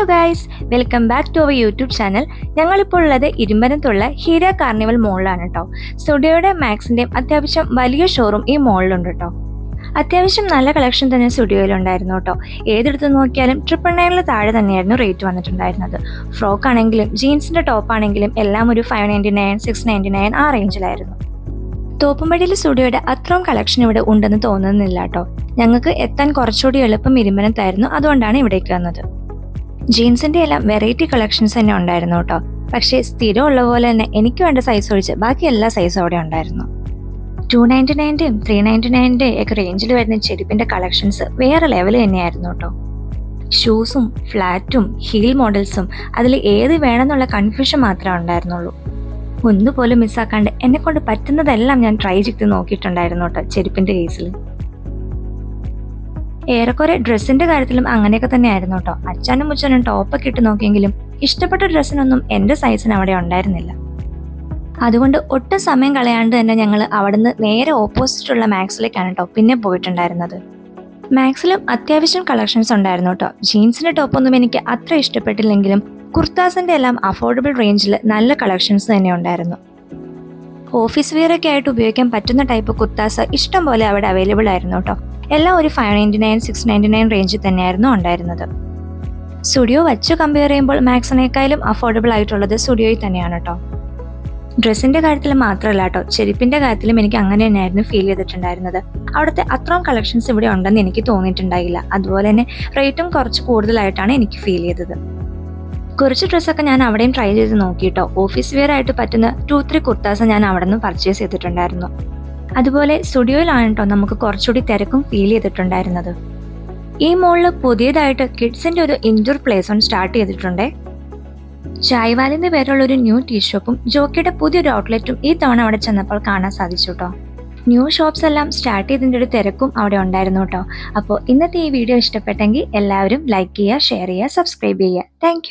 Hello guys welcome back to our YouTube channel ഞങ്ങളിപ്പോൾ ഉള്ളത് ഇരുമ്പനത്തുള്ള Heera carnival മോളിലാണ് കേട്ടോ സ്റ്റുഡിയോയുടെ മാക്സിന്റെയും അത്യാവശ്യം വലിയ ഷോറൂം ഈ മോളിലുണ്ട് കേട്ടോ അത്യാവശ്യം നല്ല കളക്ഷൻ തന്നെ സ്റ്റുഡിയോയിലുണ്ടായിരുന്നു കേട്ടോ ഏതെടുത്ത് നോക്കിയാലും ട്രിപ്പിൾ നയനിൽ താഴെ തന്നെയായിരുന്നു റേറ്റ് വന്നിട്ടുണ്ടായിരുന്നത്. ഫ്രോക്ക് ആണെങ്കിലും ജീൻസിന്റെ ടോപ്പ് ആണെങ്കിലും എല്ലാം ഒരു five ninety nine six ninety nine ആ റേഞ്ചിലായിരുന്നു തോപ്പുംപടിയിലെ സ്റ്റുഡിയോയുടെ അത്രയും കളക്ഷൻ ഇവിടെ ഉണ്ടെന്ന് തോന്നുന്നില്ല കേട്ടോ ഞങ്ങൾക്ക് എത്താൻ കുറച്ചുകൂടി എളുപ്പം ഇരുമ്പനത്തായിരുന്നു. അതുകൊണ്ടാണ് ഇവിടേക്ക് വന്നത്. ജീൻസിന്റെ എല്ലാം വെറൈറ്റി കളക്ഷൻസ് തന്നെ ഉണ്ടായിരുന്നു കേട്ടോ. പക്ഷേ സ്ഥിരം ഉള്ള പോലെ തന്നെ എനിക്ക് വേണ്ട സൈസ് ഒഴിച്ച് ബാക്കി എല്ലാ സൈസും അവിടെ ഉണ്ടായിരുന്നു. ടു നയന്റി നയന്റെയും ത്രീ നയന്റി നയന്റെയും ഒക്കെ റേഞ്ചിൽ വരുന്ന ചെരുപ്പിന്റെ കളക്ഷൻസ് വേറെ ലെവൽ തന്നെയായിരുന്നു കേട്ടോ. ഷൂസും ഫ്ലാറ്റും ഹീൽ മോഡൽസും അതിൽ ഏത് വേണമെന്നുള്ള കൺഫ്യൂഷൻ മാത്രമേ ഉണ്ടായിരുന്നുള്ളൂ. ഒന്നുപോലും മിസ്സാക്കാണ്ട് എന്നെ കൊണ്ട് പറ്റുന്നതെല്ലാം ഞാൻ ട്രൈ ചെയ്ത് നോക്കിയിട്ടുണ്ടായിരുന്നു കേട്ടോ ചെരുപ്പിന്റെ കേസിൽ ഏറെക്കുറെ ഡ്രസ്സിന്റെ കാര്യത്തിലും അങ്ങനെയൊക്കെ തന്നെയായിരുന്നു കേട്ടോ. അച്ഛനും മുച്ചനും ടോപ്പൊക്കെ ഇട്ട് നോക്കിയെങ്കിലും ഇഷ്ടപ്പെട്ട ഡ്രസ്സിനൊന്നും എന്റെ സൈസിന് അവിടെ ഉണ്ടായിരുന്നില്ല. അതുകൊണ്ട് ഒട്ടും സമയം കളയാണ്ട് തന്നെ ഞങ്ങൾ അവിടുന്ന് നേരെ ഓപ്പോസിറ്റുള്ള മാക്സിലേക്കാണ് കേട്ടോ പിന്നെ പോയിട്ടുണ്ടായിരുന്നത്. മാക്സിലും അത്യാവശ്യം കളക്ഷൻസ് ഉണ്ടായിരുന്നു കേട്ടോ. ജീൻസിന്റെ ടോപ്പൊന്നും എനിക്ക് അത്ര ഇഷ്ടപ്പെട്ടില്ലെങ്കിലും കുർത്താസിന്റെ എല്ലാം അഫോർഡബിൾ റേഞ്ചിൽ നല്ല കളക്ഷൻസ് തന്നെ ഉണ്ടായിരുന്നു. ഓഫീസ് വെയർ ഒക്കെ ആയിട്ട് ഉപയോഗിക്കാൻ പറ്റുന്ന ടൈപ്പ് കുർത്താസ് ഇഷ്ടം പോലെ അവിടെ അവൈലബിൾ ആയിരുന്നു കേട്ടോ എല്ലാം ഒരു five ninety nine six ninety nine റേഞ്ചിൽ തന്നെയായിരുന്നു ഉണ്ടായിരുന്നത്. സ്റ്റുഡിയോ വച്ച് കമ്പയർ ചെയ്യുമ്പോൾ മാക്സിനേക്കാളും അഫോർഡബിൾ ആയിട്ടുള്ളത് സ്റ്റുഡിയോയിൽ തന്നെയാണ് കേട്ടോ ഡ്രസ്സിന്റെ കാര്യത്തിൽ മാത്രമല്ല കേട്ടോ ചെരുപ്പിന്റെ കാര്യത്തിലും എനിക്ക് അങ്ങനെ തന്നെയായിരുന്നു ഫീൽ ചെയ്തിട്ടുണ്ടായിരുന്നത്. അവിടുത്തെ അത്രയും കളക്ഷൻസ് ഇവിടെ ഉണ്ടെന്ന് എനിക്ക് തോന്നിയിട്ടുണ്ടായില്ല. അതുപോലെ തന്നെ റേറ്റും കുറച്ച് കൂടുതലായിട്ടാണ് എനിക്ക് ഫീൽ ചെയ്തത്. കുറച്ച് ഡ്രസ്സൊക്കെ ഞാൻ അവിടെയും ട്രൈ ചെയ്ത് നോക്കിയിട്ടോ ഓഫീസ് വെയർ ആയിട്ട് പറ്റുന്ന ടു ത്രീ കുർത്താസ് ഞാൻ അവിടെ നിന്ന് പർച്ചേസ് ചെയ്തിട്ടുണ്ടായിരുന്നു. അതുപോലെ സ്റ്റുഡിയോയിലാണ് കേട്ടോ നമുക്ക് കുറച്ചുകൂടി തിരക്കും ഫീൽ ചെയ്തിട്ടുണ്ടായിരുന്നത്. ഈ മോളിൽ പുതിയതായിട്ട് കിഡ്സിന്റെ ഒരു ഇൻഡോർ പ്ലേസ് ഓൺ സ്റ്റാർട്ട് ചെയ്തിട്ടുണ്ടേ. ചായ്വാലിന്റെ പേരുള്ള ഒരു ന്യൂ ടീ ഷോപ്പും ജോക്കിയുടെ പുതിയൊരു ഔട്ട്ലെറ്റും ഈ തവണ അവിടെ ചെന്നപ്പോൾ കാണാൻ സാധിച്ചു കേട്ടോ ന്യൂ ഷോപ്സ് എല്ലാം സ്റ്റാർട്ട് ചെയ്തതിന്റെ ഒരു തിരക്കും അവിടെ ഉണ്ടായിരുന്നു കേട്ടോ അപ്പോൾ ഇന്നത്തെ ഈ വീഡിയോ ഇഷ്ടപ്പെട്ടെങ്കിൽ എല്ലാവരും ലൈക്ക് ചെയ്യുക ഷെയർ ചെയ്യുക സബ്സ്ക്രൈബ് ചെയ്യുക. താങ്ക്